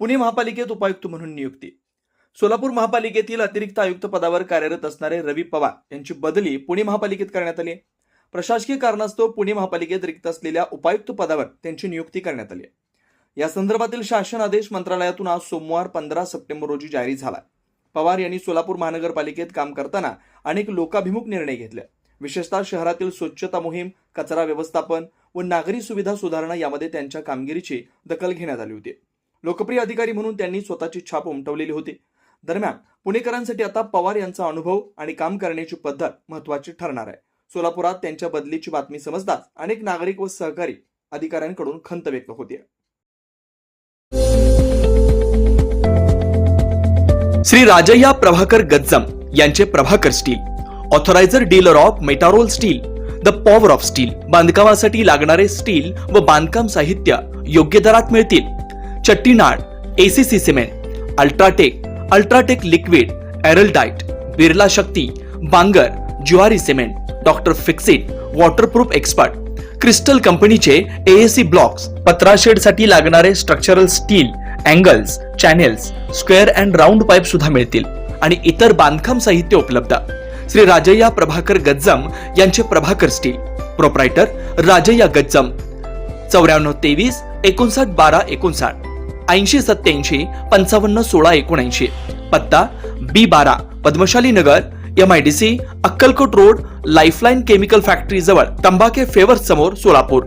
पुणे महापालिकेत उपायुक्त म्हणून नियुक्ती. सोलापूर महापालिकेतील अतिरिक्त आयुक्त पदावर कार्यरत असणारे रवी पवार यांची बदली पुणे महापालिकेत करण्यात आली प्रशासकीय कारणास्तव पुणे महापालिकेत रिक्त असलेल्या उपायुक्त पदावर त्यांची नियुक्ती करण्यात आली या संदर्भातील शासन आदेश मंत्रालयातून आज सोमवार पंधरा सप्टेंबर रोजी जारी झाला. पवार यांनी सोलापूर महानगरपालिकेत काम करताना अनेक लोकाभिमुख निर्णय घेतले. विशेषतः शहरातील स्वच्छता मोहीम कचरा व्यवस्थापन व नागरी सुविधा सुधारणा यामध्ये त्यांच्या कामगिरीची दखल घेण्यात आली होती. लोकप्रिय अधिकारी म्हणून त्यांनी स्वतःची छाप उमटवलेली होती. दरम्यान पुणेकरांसाठी आता पवार यांचा अनुभव आणि काम करण्याची पद्धत महत्वाची ठरणार आहे. सोलापुरात त्यांच्या बदलीची बातमी समजताच अनेक नागरिक व सहकारी अधिकाऱ्यांकडून खंत व्यक्त होते. श्री राजय्या प्रभाकर गज्जम यांचे Prabhakar steel authoriser dealer of Metarol steel the power of steel बांधकामासाठी लागणारे स्टील व बांधकाम साहित्य योग्य दरात मिळतील. Chettinad ACC cement UltraTech UltraTech liquid Araldite Birla Shakti Bangur Zuari cement doctor Fixit waterproof expert. Crystal कंपनीचे एएसी ब्लॉक्स पत्राशेडसाठी लागणारे structural steel angles channels square and round pipe सुद्धा मिळतील. आणि इतर बांधकाम साहित्य उपलब्ध. श्री राजय्या प्रभाकर गज्जम यांचे प्रभाकर स्टील. प्रोप्रायटर राजय्या गज्जम. चौऱ्याण्णव तेवीस एकोणसाठ बारा एकोणसाठ. ऐंशी सत्याऐंशी पंचावन्न सोळा एकोणऐंशी. पत्ता बी बारा Padmashali Nagar M I D C Akkalkot road lifeline chemical factory जवळ तंबाखे फेवर समोर सोलापूर.